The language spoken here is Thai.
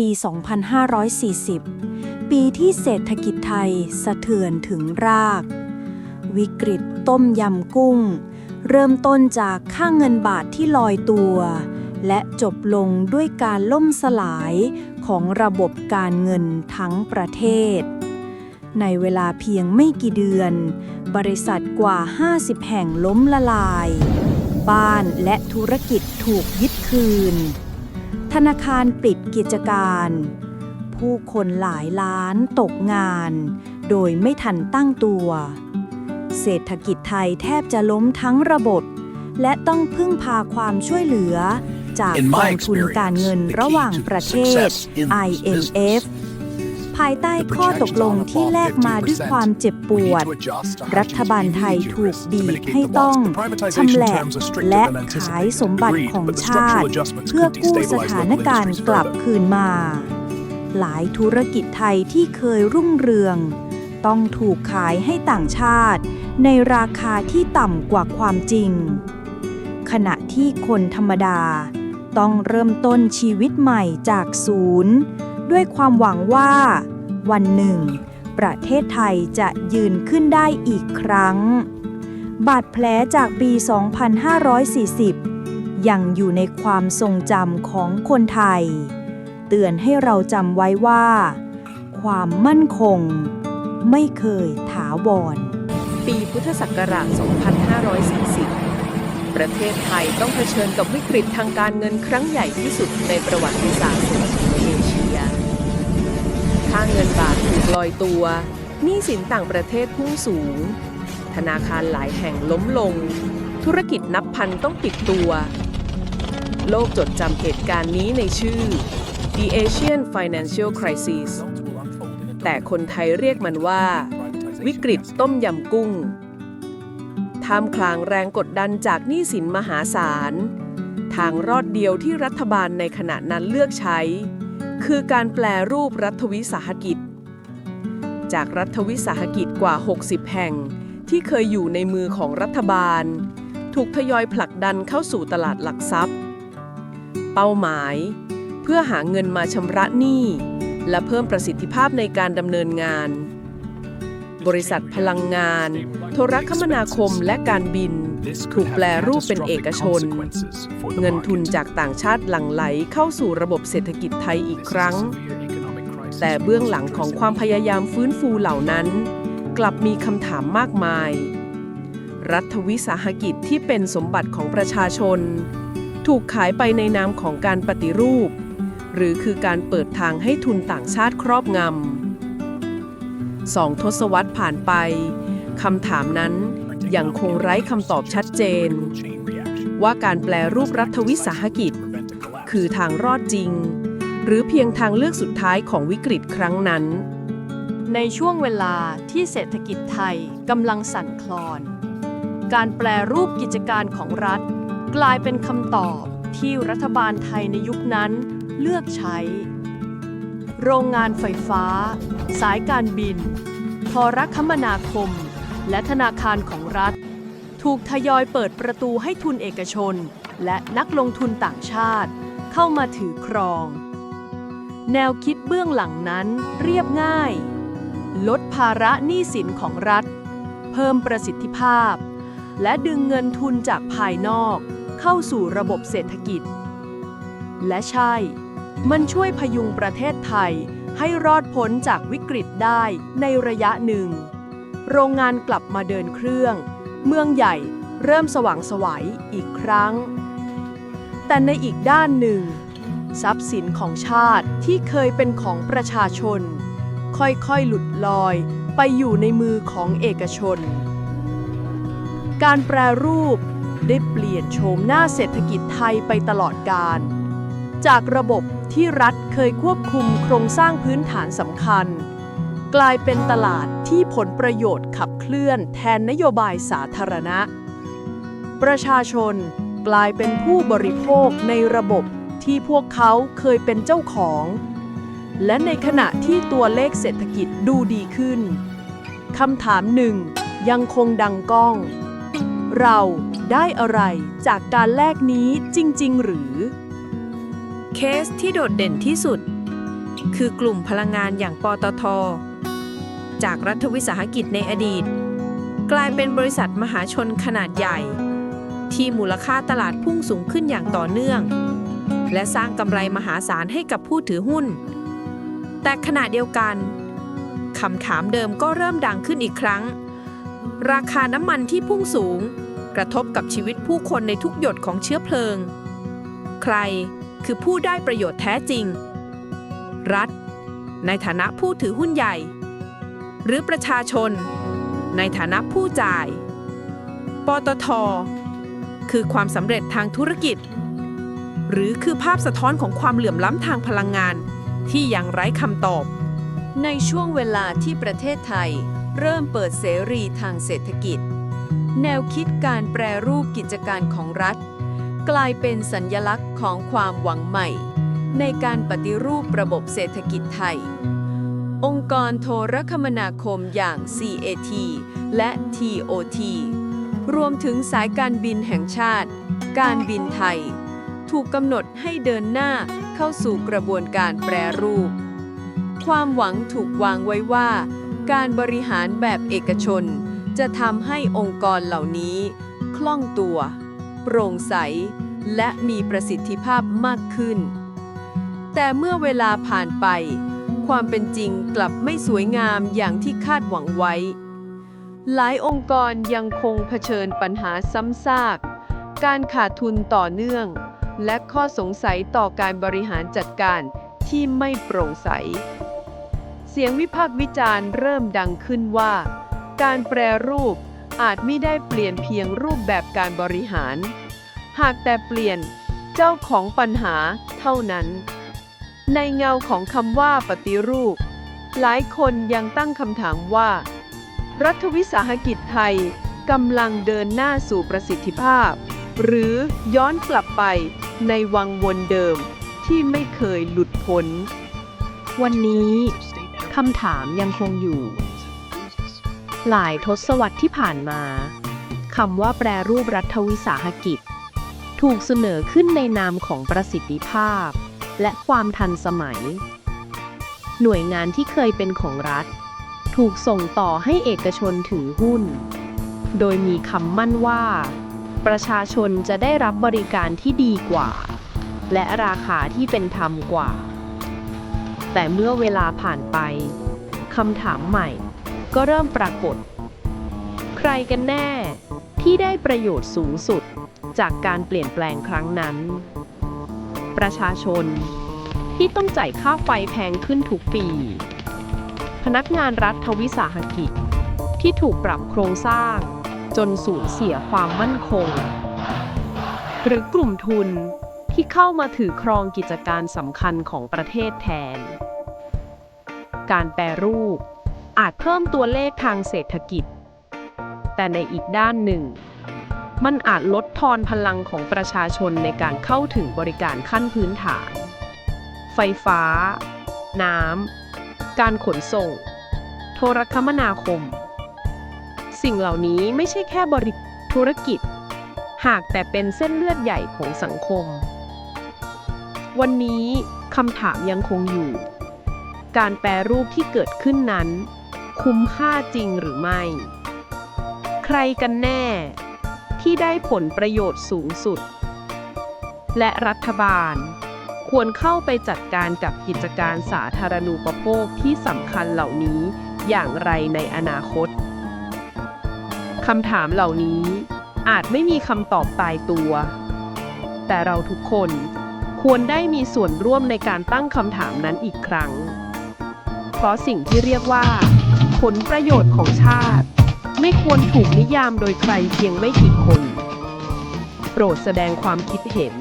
ปี 2540 ปีที่เศรษฐกิจไทยสะเทือนถึงราก วิกฤตต้มยำกุ้ง เริ่มต้นจากค่าเงินบาทที่ลอยตัว และจบลงด้วยการล่มสลายของระบบการเงินทั้งประเทศ ในเวลาเพียงไม่กี่เดือน บริษัทกว่า 50 แห่งล้มละลาย บ้านและธุรกิจถูกยึดคืน ธนาคารปิดกิจการ ผู้คนหลายล้านตกงาน โดยไม่ทันตั้งตัว เศรษฐกิจไทยแทบจะล้มทั้งระบบ และต้องพึ่งพาความช่วยเหลือ จาก In ก my องทุนการเงิน experience, the ระหว่าง key to ประเทศ success in this IMF ภายใต้ข้อตกลงที่แลกมาด้วยความเจ็บปวด รัฐบาลไทยถูกบีบให้ต้องชำแหละและขายสมบัติของชาติ เพื่อกู้สถานการณ์กลับคืนมา หลายธุรกิจไทยที่เคยรุ่งเรือง ต้องถูกขายให้ต่างชาติ ในราคาที่ต่ำกว่าความจริง ขณะที่คนธรรมดา ต้องเริ่มต้นชีวิตใหม่จากศูนย์ด้วยความหวังว่า วันหนึ่ง ประเทศไทยจะยืนขึ้นได้อีกครั้ง บาดแผลจากปี 2540 ยังอยู่ในความทรงจำของคนไทย เตือนให้เราจำไว้ว่า ความมั่นคง ไม่เคยถาวร ปีพุทธศักราช 2540 ประเทศไทยต้องเผชิญกับวิกฤตทางการเงินครั้งใหญ่ที่สุดในประวัติศาสตร์ ค่าเงินบาทถูกลอยตัวหนี้สินต่างประเทศพุ่งสูง ธนาคารหลายแห่งล้มลง ธุรกิจนับพันต้องปิดตัว โลกจดจำเหตุการณ์นี้ในชื่อ The Asian Financial Crisis แต่คนไทยเรียกมันว่า วิกฤตต้มยำกุ้งท่ามกลางแรงกดดันจากหนี้สินมหาศาล ทางรอดเดียวที่รัฐบาลในขณะนั้นเลือกใช้ คือการแปลรูปรัฐวิสาหกิจ จากรัฐวิสาหกิจกว่า 60 แห่ง ที่เคยอยู่ในมือของรัฐบาล ถูกทยอยผลักดันเข้าสู่ตลาดหลักทรัพย์ เป้าหมาย เพื่อหาเงินมาชำระหนี้ และเพิ่มประสิทธิภาพในการดำเนินงาน บริษัทพลังงาน โทรคมนาคมและการบิน ถูกแปลรูปเป็นเอกชน เงินทุนจากต่างชาติหลั่งไหลเข้าสู่ระบบเศรษฐกิจไทยอีกครั้ง แต่เบื้องหลังของความพยายามฟื้นฟูเหล่านั้น กลับมีคำถามมากมาย รัฐวิสาหกิจที่เป็นสมบัติของประชาชน ถูกขายไปในนามของการปฏิรูป หรือคือการเปิดทางให้ทุนต่างชาติครอบงำ สองทศวรรษผ่านไปคำถามนั้นยังคงไร้คำตอบชัดเจน ว่าการแปลรูปรัฐวิสาหกิจ คือทางรอดจริง หรือเพียงทางเลือกสุดท้ายของวิกฤตครั้งนั้น ในช่วงเวลาที่เศรษฐกิจไทยกำลังสั่นคลอน การแปลรูปกิจการของรัฐ กลายเป็นคำตอบที่รัฐบาลไทยในยุคนั้นเลือกใช้ โรงงานไฟฟ้า สายการบิน โทรคมนาคม และธนาคารของรัฐ ถูกทยอยเปิดประตูให้ทุนเอกชน และนักลงทุนต่างชาติ เข้ามาถือครอง แนวคิดเบื้องหลังนั้นเรียบง่าย ลดภาระหนี้สินของรัฐ เพิ่มประสิทธิภาพ และดึงเงินทุนจากภายนอก เข้าสู่ระบบเศรษฐกิจ และใช่ มันช่วยพยุงประเทศไทยให้รอดพ้นจากวิกฤตได้ในระยะหนึ่ง โรงงานกลับมาเดินเครื่อง เมืองใหญ่เริ่มสว่างไสวัยอีกครั้ง แต่ในอีกด้านหนึ่ง ทรัพย์สินของชาติที่เคยเป็นของประชาชน ค่อยๆหลุดลอยไปอยู่ในมือของเอกชน การแปรรูปได้เปลี่ยนโฉมหน้าเศรษฐกิจไทยไปตลอดกาลจากระบบ ที่รัฐเคยควบคุมโครงสร้างพื้นฐานสำคัญ กลายเป็นตลาดที่ผลประโยชน์ขับเคลื่อนแทนนโยบายสาธารณะ ประชาชนกลายเป็นผู้บริโภคในระบบที่พวกเขาเคยเป็นเจ้าของ และในขณะที่ตัวเลขเศรษฐกิจดูดีขึ้นคำถามหนึ่งยังคงดังก้อง เราได้อะไรจากการแลกนี้จริง ๆ หรือ เคสที่โดดเด่นที่สุด คือกลุ่มพลังงานอย่างปตท จากรัฐวิสาหกิจในอดีต กลายเป็นบริษัทมหาชนขนาดใหญ่ ที่มูลค่าตลาดพุ่งสูงขึ้นอย่างต่อเนื่อง และสร้างกำไรมหาศาลให้กับผู้ถือหุ้น แต่ขณะเดียวกันคำถามเดิมก็เริ่มดังขึ้นอีกครั้ง ราคาน้ำมันที่พุ่งสูง กระทบกับชีวิตผู้คนในทุกหยดของเชื้อเพลิง ใคร คือผู้ได้ประโยชน์แท้จริง รัฐ ในฐานะผู้ถือหุ้นใหญ่ หรือประชาชน ในฐานะผู้จ่าย ปตท คือความสำเร็จทางธุรกิจ หรือคือภาพสะท้อนของความเหลื่อมล้ำทางพลังงาน ที่ยังไร้คำตอบ ในช่วงเวลาที่ประเทศไทย เริ่มเปิดเสรีทางเศรษฐกิจ แนวคิดการแปรรูปกิจการของรัฐ กลายเป็นสัญญลักษณ์ของความหวังใหม่ ในการปฏิรูประบบเศรษฐกิจไทย องค์กรโทรคมนาคมอย่าง CAT และ TOT รวมถึงสายการบินแห่งชาติ การบินไทย ถูกกำหนดให้เดินหน้าเข้าสู่กระบวนการแปรรูป ความหวังถูกวางไว้ว่า การบริหารแบบเอกชน จะทำให้องค์กรเหล่านี้ คล่องตัว โปร่งใส และมีประสิทธิภาพมากขึ้น แต่เมื่อเวลาผ่านไป ความเป็นจริงกลับไม่สวยงามอย่างที่คาดหวังไว้ หลายองค์กรยังคงเผชิญปัญหาซ้ำซาก การขาดทุนต่อเนื่อง และข้อสงสัยต่อการบริหารจัดการที่ไม่โปร่งใส เสียงวิพากษ์วิจารณ์เริ่มดังขึ้นว่า การแปรรูป อาจไม่ได้เปลี่ยนเพียงรูปแบบการบริหาร หากแต่เปลี่ยนเจ้าของปัญหาเท่านั้น ในเงาของคำว่าปฏิรูป หลายคนยังตั้งคำถามว่า รัฐวิสาหกิจไทยกำลังเดินหน้าสู่ประสิทธิภาพ หรือย้อนกลับไปในวังวนเดิมที่ไม่เคยหลุดพ้น วันนี้คำถามยังคงอยู่ หลายทศวรรษที่ผ่านมาคำว่าแปรรูปรัฐวิสาหกิจ ถูกเสนอขึ้นในนามของประสิทธิภาพ และความทันสมัย หน่วยงานที่เคยเป็นของรัฐ ถูกส่งต่อให้เอกชนถือหุ้น โดยมีคำมั่นว่า ประชาชนจะได้รับบริการที่ดีกว่า และราคาที่เป็นธรรมกว่า แต่เมื่อเวลาผ่านไปคำถามใหม่ ก็เริ่มปรากฏ ใครกันแน่ที่ได้ประโยชน์สูงสุดจากการเปลี่ยนแปลงครั้งนั้น ประชาชนที่ต้องจ่ายค่าไฟแพงขึ้นทุกปี พนักงานรัฐวิสาหกิจ ที่ถูกปรับโครงสร้าง จนสูญเสียความมั่นคง หรือกลุ่มทุนที่เข้ามาถือครองกิจการสำคัญของประเทศแทน การแปรรูป อาจเพิ่มตัวเลขทางเศรษฐกิจ แต่ในอีกด้านหนึ่ง มันอาจลดทอนพลังของประชาชนในการเข้าถึงบริการขั้นพื้นฐาน ไฟฟ้า น้ำ การขนส่ง โทรคมนาคม สิ่งเหล่านี้ไม่ใช่แค่บริธุรกิจ หากแต่เป็นเส้นเลือดใหญ่ของสังคม วันนี้คำถามยังคงอยู่ การแปรรูปที่เกิดขึ้นนั้น คุ้มค่าจริงหรือไม่ ใครกันแน่ ที่ได้ผลประโยชน์สูงสุด และรัฐบาล ควรเข้าไปจัดการกับกิจการสาธารณูปโภคที่สำคัญเหล่านี้อย่างไรในอนาคตคำถามเหล่านี้อาจไม่มีคำตอบตายตัว แต่เราทุกคนควรได้มีส่วนร่วมในการตั้งคำถามนั้นอีกครั้ง เพราะสิ่งที่เรียกว่า ผลประโยชน์ของชาติ ไม่ควรถูกนิยามโดยใครเพียงไม่กี่คน โปรดแสดงความคิดเห็น